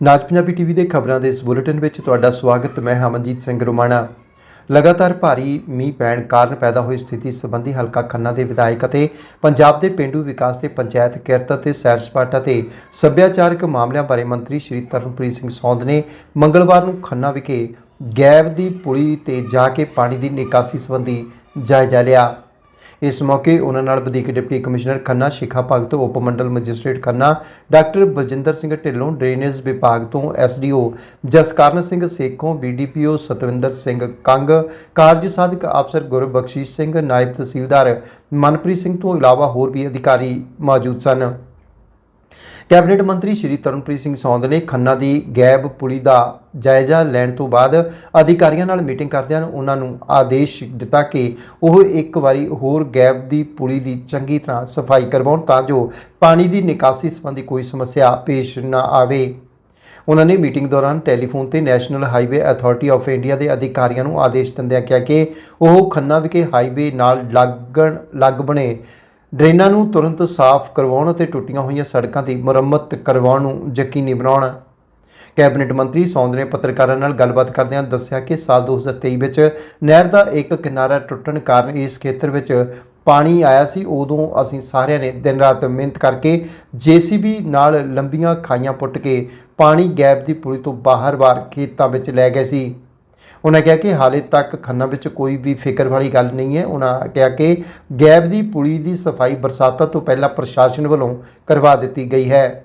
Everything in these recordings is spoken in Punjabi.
ਨਾਜ ਪੰਜਾਬੀ ਟੀਵੀ ਦੇ ਖਬਰਾਂ ਦੇ ਇਸ ਬੁਲੇਟਿਨ ਵਿੱਚ ਤੁਹਾਡਾ ਸਵਾਗਤ, ਮੈਂ ਹਮਨਜੀਤ ਸਿੰਘ ਰੋਮਾਣਾ। ਲਗਾਤਾਰ ਭਾਰੀ ਮੀਂਹ ਪੈਣ ਕਾਰਨ ਪੈਦਾ ਹੋਈ ਸਥਿਤੀ ਸੰਬੰਧੀ ਹਲਕਾ ਖੰਨਾ ਦੇ ਵਿਧਾਇਕ ਅਤੇ ਪੰਜਾਬ ਦੇ ਪਿੰਡੂ ਵਿਕਾਸ ਤੇ ਪੰਚਾਇਤ ਕਿਰਤ ਅਤੇ ਸੈਰ ਸਪਾਟਾ ਤੇ ਸੱਭਿਆਚਾਰਕ ਮਾਮਲਿਆਂ ਬਾਰੇ ਮੰਤਰੀ ਸ਼੍ਰੀ ਤਰਨਪ੍ਰੀਤ ਸਿੰਘ ਸੌਂਦ ਨੇ ਮੰਗਲਵਾਰ ਨੂੰ ਖੰਨਾ ਵਿਖੇ ਗੈਬ ਦੀ ਪੁਲੀ ਤੇ ਜਾ ਕੇ ਪਾਣੀ ਦੀ ਨਿਕਾਸੀ ਸੰਬੰਧੀ ਜਾਇਜ਼ਾ ਲਿਆ। ਇਸ ਮੌਕੇ ਉਹਨਾਂ ਨਾਲ ਵਧੀਕ ਡਿਪਟੀ ਕਮਿਸ਼ਨਰ ਖੰਨਾ, ਸ਼ਿਖਾ ਭਗਤ ਉਪ ਮੰਡਲ magistrate Khanna, doctor Baljinder Singh Dhillon, drainage ਵਿਭਾਗ ਤੋਂ ਐਸਡੀਓ ਜਸਕਰਨ ਸਿੰਘ ਸੇਖੋਂ, ਬੀਡੀਪੀਓ ਸਤਵਿੰਦਰ ਸਿੰਘ ਕੰਗ, ਕਾਰਜ ਸਾਧਕ ਅਫਸਰ ਗੁਰਬਖਸ਼ੀਸ਼ ਸਿੰਘ, ਨਾਇਬ ਤਹਿਸੀਲਦਾਰ ਮਨਪ੍ਰੀਤ ਸਿੰਘ ਤੋਂ ਇਲਾਵਾ ਹੋਰ ਵੀ ਅਧਿਕਾਰੀ ਮੌਜੂਦ ਸਨ। ਕੈਬਨਿਟ ਮੰਤਰੀ ਸ਼੍ਰੀ ਤਰਨਪ੍ਰੀਤ ਸਿੰਘ ਸੌਂਦ ਨੇ ਖੰਨਾ ਦੀ ਗੈਬ ਪੁਲੀ ਦਾ ਜਾਇਜ਼ਾ ਲੈਣ ਤੋਂ ਬਾਅਦ ਅਧਿਕਾਰੀਆਂ ਨਾਲ ਮੀਟਿੰਗ ਕਰਦਿਆਂ ਉਹਨਾਂ ਨੂੰ ਆਦੇਸ਼ ਦਿੱਤਾ ਕਿ ਉਹ ਇੱਕ ਵਾਰੀ ਹੋਰ ਗੈਬ ਦੀ ਪੁਲੀ ਦੀ ਚੰਗੀ ਤਰ੍ਹਾਂ ਸਫ਼ਾਈ ਕਰਵਾਉਣ ਤਾਂ ਜੋ ਪਾਣੀ ਦੀ ਨਿਕਾਸੀ ਸੰਬੰਧੀ ਕੋਈ ਸਮੱਸਿਆ ਪੇਸ਼ ਨਾ ਆਵੇ। ਉਹਨਾਂ ਨੇ ਮੀਟਿੰਗ ਦੌਰਾਨ ਟੈਲੀਫੋਨ ਤੇ National Highway Authority of India ਦੇ ਅਧਿਕਾਰੀਆਂ ਨੂੰ ਆਦੇਸ਼ ਦਿੰਦਿਆਂ ਕਿਹਾ ਕਿ ਉਹ ਖੰਨਾ ਵਿਖੇ ਹਾਈਵੇ ਨਾਲ ਲੱਗਣ ਲੱਗ ਬਣੇ ਡਰੇਨਾਂ ਨੂੰ ਤੁਰੰਤ ਸਾਫ਼ ਕਰਵਾਉਣ ਅਤੇ ਟੁੱਟੀਆਂ ਹੋਈਆਂ ਸੜਕਾਂ ਦੀ ਮੁਰੰਮਤ ਕਰਵਾਉਣ ਨੂੰ ਯਕੀਨੀ ਬਣਾਉਣਾ। ਕੈਬਨਿਟ ਮੰਤਰੀ ਸੌਂਦ ਨੇ ਪੱਤਰਕਾਰਾਂ ਨਾਲ ਗੱਲਬਾਤ ਕਰਦਿਆਂ ਦੱਸਿਆ ਕਿ ਸਾਲ 2023 ਵਿੱਚ ਨਹਿਰ ਦਾ ਇੱਕ ਕਿਨਾਰਾ ਟੁੱਟਣ ਕਾਰਨ ਇਸ ਖੇਤਰ ਵਿੱਚ ਪਾਣੀ ਆਇਆ ਸੀ। ਉਦੋਂ ਅਸੀਂ ਸਾਰਿਆਂ ਨੇ ਦਿਨ ਰਾਤ ਮਿਹਨਤ ਕਰਕੇ ਜੀਸੀਬੀ ਨਾਲ ਲੰਬੀਆਂ ਖਾਈਆਂ ਪੁੱਟ ਕੇ ਪਾਣੀ ਗੈਪ ਦੀ ਪੁਲੀ ਤੋਂ ਬਾਹਰ-ਬਾਹਰ ਖੇਤਾਂ ਵਿੱਚ ਲੈ ਗਏ ਸੀ। ਉਹਨਾਂ ਕਿਹਾ ਕਿ ਹਾਲੇ ਤੱਕ ਖੰਨਾ ਵਿੱਚ ਕੋਈ ਵੀ ਫਿਕਰ ਵਾਲੀ ਗੱਲ ਨਹੀਂ ਹੈ। ਉਹਨਾਂ ਕਿਹਾ ਕਿ ਗੈਬ ਦੀ ਪੁਲੀ ਦੀ ਸਫ਼ਾਈ ਬਰਸਾਤਾਂ ਤੋਂ ਪਹਿਲਾਂ ਪ੍ਰਸ਼ਾਸਨ ਵੱਲੋਂ ਕਰਵਾ ਦਿੱਤੀ ਗਈ ਹੈ।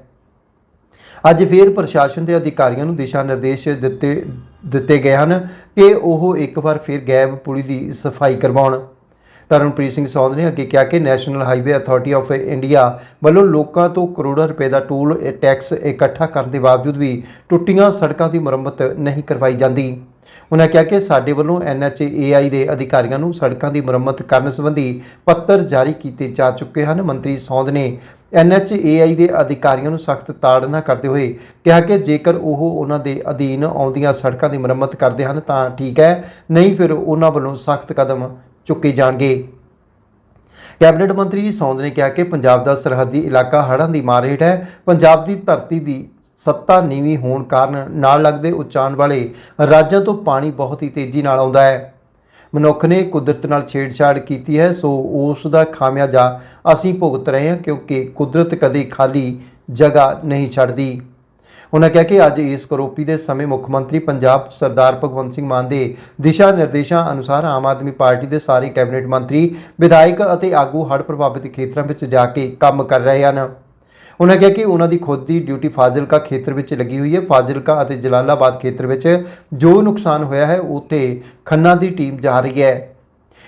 ਅੱਜ ਫਿਰ ਪ੍ਰਸ਼ਾਸਨ ਦੇ ਅਧਿਕਾਰੀਆਂ ਨੂੰ ਦਿਸ਼ਾ ਨਿਰਦੇਸ਼ ਦਿੱਤੇ ਦਿੱਤੇ ਗਏ ਹਨ ਕਿ ਉਹ ਇੱਕ ਵਾਰ ਫਿਰ ਗੈਬ ਪੁਲੀ ਦੀ ਸਫ਼ਾਈ ਕਰਵਾਉਣ। ਤਰਨਪ੍ਰੀਤ ਸਿੰਘ ਸੌਂਦ ਨੇ ਅੱਗੇ ਕਿਹਾ ਕਿ National Highway Authority of India ਵੱਲੋਂ ਲੋਕਾਂ ਤੋਂ ਕਰੋੜਾਂ ਰੁਪਏ ਦਾ ਟੂਲ, ਟੈਕਸ ਇਕੱਠਾ ਕਰਨ ਦੇ ਬਾਵਜੂਦ ਵੀ ਟੁੱਟੀਆਂ ਸੜਕਾਂ ਦੀ ਮੁਰੰਮਤ ਨਹੀਂ ਕਰਵਾਈ ਜਾਂਦੀ। ਉਹਨਾਂ ਕਿਹਾ ਕਿ ਸਾਡੇ ਵੱਲੋਂ ਐਨਐਚਏਆਈ ਦੇ ਅਧਿਕਾਰੀਆਂ ਨੂੰ ਸੜਕਾਂ ਦੀ ਮੁਰੰਮਤ ਕਰਨ ਸੰਬੰਧੀ ਪੱਤਰ ਜਾਰੀ ਕੀਤੇ ਜਾ ਚੁੱਕੇ ਹਨ। ਮੰਤਰੀ ਸੌਂਦ ਨੇ ਐਨਐਚਏਆਈ ਦੇ ਅਧਿਕਾਰੀਆਂ ਨੂੰ ਸਖਤ ਤਾੜਨਾ ਕਰਦੇ ਹੋਏ ਕਿਹਾ ਕਿ ਜੇਕਰ ਉਹ ਉਹਨਾਂ ਦੇ ਅਧੀਨ ਆਉਂਦੀਆਂ ਸੜਕਾਂ ਦੀ ਮੁਰੰਮਤ ਕਰਦੇ ਹਨ ਤਾਂ ਠੀਕ ਹੈ, ਨਹੀਂ ਫਿਰ ਉਹਨਾਂ ਵੱਲੋਂ ਸਖਤ ਕਦਮ ਚੁੱਕੇ ਜਾਣਗੇ। ਕੈਬਨਿਟ ਮੰਤਰੀ ਸੌਂਦ ਨੇ ਕਿਹਾ ਕਿ ਪੰਜਾਬ ਦਾ ਸਰਹੱਦੀ ਇਲਾਕਾ ਹੜ੍ਹਾਂ ਦੀ ਮਾਰ ਹੇਠ ਹੈ। ਪੰਜਾਬ ਦੀ ਧਰਤੀ ਦੀ ਸੱਤਾ ਨੀਵੀਂ ਹੋਣ ਕਾਰਨ ਨਾਲ ਲੱਗਦੇ ਉਚਾਨ ਵਾਲੇ ਰਾਜਾਂ ਤੋਂ ਪਾਣੀ ਬਹੁਤ ਹੀ ਤੇਜ਼ੀ ਨਾਲ ਆਉਂਦਾ ਹੈ। ਮਨੁੱਖ ਨੇ ਕੁਦਰਤ ਨਾਲ ਛੇੜਛਾੜ ਕੀਤੀ ਹੈ, ਸੋ ਉਸ ਦਾ ਖਾਮਿਆਜਾ ਅਸੀਂ ਭੁਗਤ ਰਹੇ ਹਾਂ ਕਿਉਂਕਿ ਕੁਦਰਤ ਕਦੇ ਖਾਲੀ ਜਗ੍ਹਾ ਨਹੀਂ ਛੱਡਦੀ। ਉਹਨਾਂ ਕਿਹਾ ਕਿ ਅੱਜ ਇਸ ਕਰੋਪੀ ਦੇ ਸਮੇਂ ਮੁੱਖ ਮੰਤਰੀ ਪੰਜਾਬ ਸਰਦਾਰ ਭਗਵੰਤ ਸਿੰਘ ਮਾਨ ਦੇ ਦਿਸ਼ਾ ਨਿਰਦੇਸ਼ਾਂ ਅਨੁਸਾਰ ਆਮ ਆਦਮੀ ਪਾਰਟੀ ਦੇ ਸਾਰੇ ਕੈਬਨਿਟ ਮੰਤਰੀ, ਵਿਧਾਇਕ ਅਤੇ ਆਗੂ ਹੜ੍ਹ ਪ੍ਰਭਾਵਿਤ ਖੇਤਰਾਂ ਵਿੱਚ ਜਾ ਕੇ ਕੰਮ ਕਰ ਰਹੇ ਹਨ। ਉਹਨਾਂ ਕਿਹਾ ਕਿ ਉਹਨਾਂ ਦੀ ਖੁਦ ਦੀ ਡਿਊਟੀ ਫਾਜ਼ਿਲਕਾ ਖੇਤਰ ਵਿੱਚ ਲੱਗੀ ਹੋਈ ਹੈ। ਫਾਜ਼ਿਲਕਾ ਅਤੇ ਜਲਾਲਾਬਾਦ ਖੇਤਰ ਵਿੱਚ ਜੋ ਨੁਕਸਾਨ ਹੋਇਆ ਹੈ ਉੱਥੇ ਖੰਨਾ ਦੀ ਟੀਮ ਜਾ ਰਹੀ ਹੈ।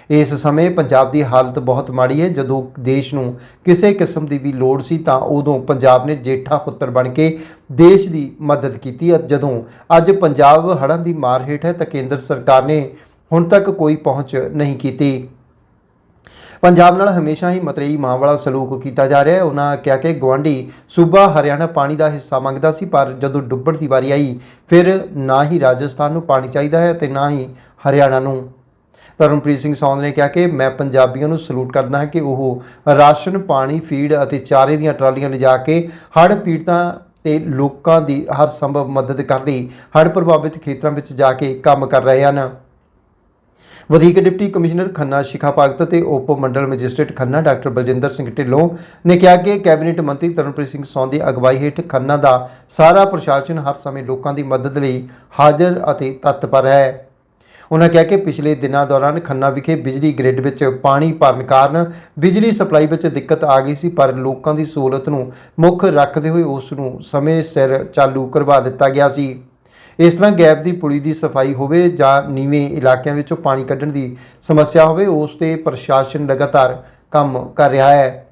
ਇਸ ਸਮੇਂ ਪੰਜਾਬ ਦੀ ਹਾਲਤ ਬਹੁਤ ਮਾੜੀ ਹੈ। ਜਦੋਂ ਦੇਸ਼ ਨੂੰ ਕਿਸੇ ਕਿਸਮ ਦੀ ਵੀ ਲੋੜ ਸੀ, ਤਾਂ ਉਦੋਂ ਪੰਜਾਬ ਨੇ ਜੇਠਾ ਪੁੱਤਰ ਬਣ ਕੇ ਦੇਸ਼ ਦੀ ਮਦਦ ਕੀਤੀ। ਜਦੋਂ ਅੱਜ ਪੰਜਾਬ ਹੜ੍ਹਾਂ ਦੀ ਮਾਰ ਹੇਠ ਹੈ, ਤਾਂ ਕੇਂਦਰ ਸਰਕਾਰ ਨੇ ਹੁਣ ਤੱਕ ਕੋਈ ਪਹੁੰਚ ਨਹੀਂ ਕੀਤੀ। ਪੰਜਾਬ ਨਾਲ ਹਮੇਸ਼ਾ ਹੀ ਮਤਰੇਈ ਮਾਂ ਵਾਲਾ ਸਲੂਕ ਕੀਤਾ ਜਾ ਰਿਹਾ ਹੈ। ਉਹਨਾਂ ਕਿਹਾ ਕਿ ਗਵਾਂਢੀ ਸੂਬਾ ਹਰਿਆਣਾ ਪਾਣੀ ਦਾ ਹਿੱਸਾ ਮੰਗਦਾ ਸੀ, ਪਰ ਜਦੋਂ ਡੁੱਬਣ ਦੀ ਵਾਰੀ ਆਈ, ਫਿਰ ਨਾ ਹੀ ਰਾਜਸਥਾਨ ਨੂੰ ਪਾਣੀ ਚਾਹੀਦਾ ਹੈ ਤੇ ਨਾ ਹੀ ਹਰਿਆਣਾ ਨੂੰ। ਤਰਨਪ੍ਰੀਤ ਸਿੰਘ ਸੌਂਦ ਨੇ ਕਿਹਾ ਕਿ ਮੈਂ ਪੰਜਾਬੀਆਂ ਨੂੰ ਸਲੂਟ ਕਰਦਾ ਹਾਂ ਕਿ ਉਹ ਰਾਸ਼ਨ, ਪਾਣੀ, ਫੀਡ ਅਤੇ ਚਾਰੇ ਦੀਆਂ ਟਰਾਲੀਆਂ ਲਿਜਾ ਕੇ ਹੜ੍ਹ ਪੀੜਤਾਂ ਤੇ ਲੋਕਾਂ ਦੀ ਹਰ ਸੰਭਵ ਮਦਦ ਕਰ ਲਈ ਹੜ੍ਹ ਪ੍ਰਭਾਵਿਤ ਖੇਤਰਾਂ ਵਿੱਚ ਜਾ ਕੇ ਕੰਮ ਕਰ ਰਹੇ ਹਨ। ਵਧੀਕ ਡਿਪਟੀ ਕਮਿਸ਼ਨਰ ਖੰਨਾ ਸ਼ਿਖਾ ਭਗਤ ਅਤੇ ਉਪ ਮੰਡਲ ਮੈਜਿਸਟ੍ਰੇਟ ਖੰਨਾ ਡਾਕਟਰ ਬਲਜਿੰਦਰ ਸਿੰਘ ਢਿੱਲੋਂ ਨੇ ਕਿਹਾ ਕਿ ਕੈਬਨਿਟ ਮੰਤਰੀ ਤਰਨਪ੍ਰੀਤ ਸਿੰਘ ਸੌਂਦੀ ਅਗਵਾਈ ਹੇਠ ਖੰਨਾ ਦਾ ਸਾਰਾ ਪ੍ਰਸ਼ਾਸਨ ਹਰ ਸਮੇਂ ਲੋਕਾਂ ਦੀ ਮਦਦ ਲਈ ਹਾਜ਼ਰ ਅਤੇ ਤਤਪਰ ਹੈ। ਉਨ੍ਹਾਂ ਕਿਹਾ ਕਿ ਪਿਛਲੇ ਦਿਨਾਂ ਦੌਰਾਨ ਖੰਨਾ ਵਿਖੇ ਬਿਜਲੀ ਗ੍ਰਿਡ ਵਿੱਚ ਪਾਣੀ ਭਰਨ ਕਾਰਨ ਬਿਜਲੀ ਸਪਲਾਈ ਵਿੱਚ ਦਿੱਕਤ ਆ ਗਈ ਸੀ, ਪਰ ਲੋਕਾਂ ਦੀ ਸਹੂਲਤ ਨੂੰ ਮੁੱਖ ਰੱਖਦੇ ਹੋਏ ਉਸ ਨੂੰ ਸਮੇਂ ਸਿਰ ਚਾਲੂ ਕਰਵਾ ਦਿੱਤਾ ਗਿਆ ਸੀ। ਇਸ ਤਰ੍ਹਾਂ ਗੈਪ ਦੀ ਪੁਲੀ ਦੀ ਸਫ਼ਾਈ ਹੋਵੇ ਜਾਂ ਨੀਵੇਂ ਇਲਾਕਿਆਂ ਵਿੱਚੋਂ ਪਾਣੀ ਕੱਢਣ ਦੀ ਸਮੱਸਿਆ ਹੋਵੇ, ਉਸ ਤੇ ਪ੍ਰਸ਼ਾਸਨ ਲਗਾਤਾਰ ਕੰਮ ਕਰ ਰਿਹਾ ਹੈ।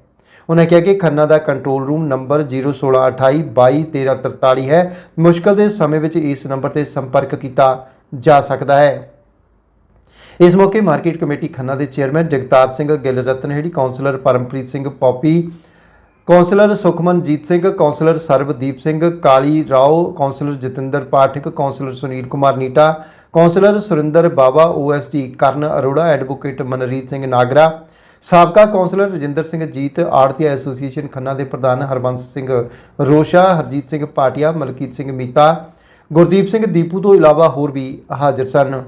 ਉਹਨਾਂ ਕਿਹਾ ਕਿ ਖੰਨਾ ਦਾ ਕੰਟਰੋਲ ਰੂਮ ਨੰਬਰ 01628221343 ਹੈ। ਮੁਸ਼ਕਲ ਦੇ ਸਮੇਂ ਵਿੱਚ ਇਸ ਨੰਬਰ ਤੇ ਸੰਪਰਕ ਕੀਤਾ ਜਾ ਸਕਦਾ ਹੈ। ਇਸ ਮੌਕੇ ਮਾਰਕੀਟ ਕਮੇਟੀ ਖੰਨਾ ਦੇ chairman Jagtar Singh Gill Ratanheri councillor Parampreet Singh Poppy councillor Sukhmanjit Singh, councillor Sarabdeep Singh, Kali Rao, councillor Jatinder Pathak, councillor Sunil Kumar Neeta, councillor Surinder Baba OSD Karan Arora, advocate Manreet Singh Nagra, ਸਾਬਕਾ ਕੌਂਸਲਰ ਰਜਿੰਦਰ ਸਿੰਘ ਜੀਤ ਆੜਤੀ ਐਸੋਸੀਏਸ਼ਨ ਖੰਨਾ ਦੇ ਪ੍ਰਧਾਨ ਹਰਬੰਸ ਸਿੰਘ ਰੋਸ਼ਾ, ਹਰਜੀਤ ਸਿੰਘ ਪਾਟਿਆ, ਮਲਕੀਤ ਸਿੰਘ ਮੀਤਾ, ਗੁਰਦੀਪ ਸਿੰਘ ਦੀਪੂ ਤੋਂ ਇਲਾਵਾ ਹੋਰ ਵੀ ਹਾਜ਼ਰ ਸਨ।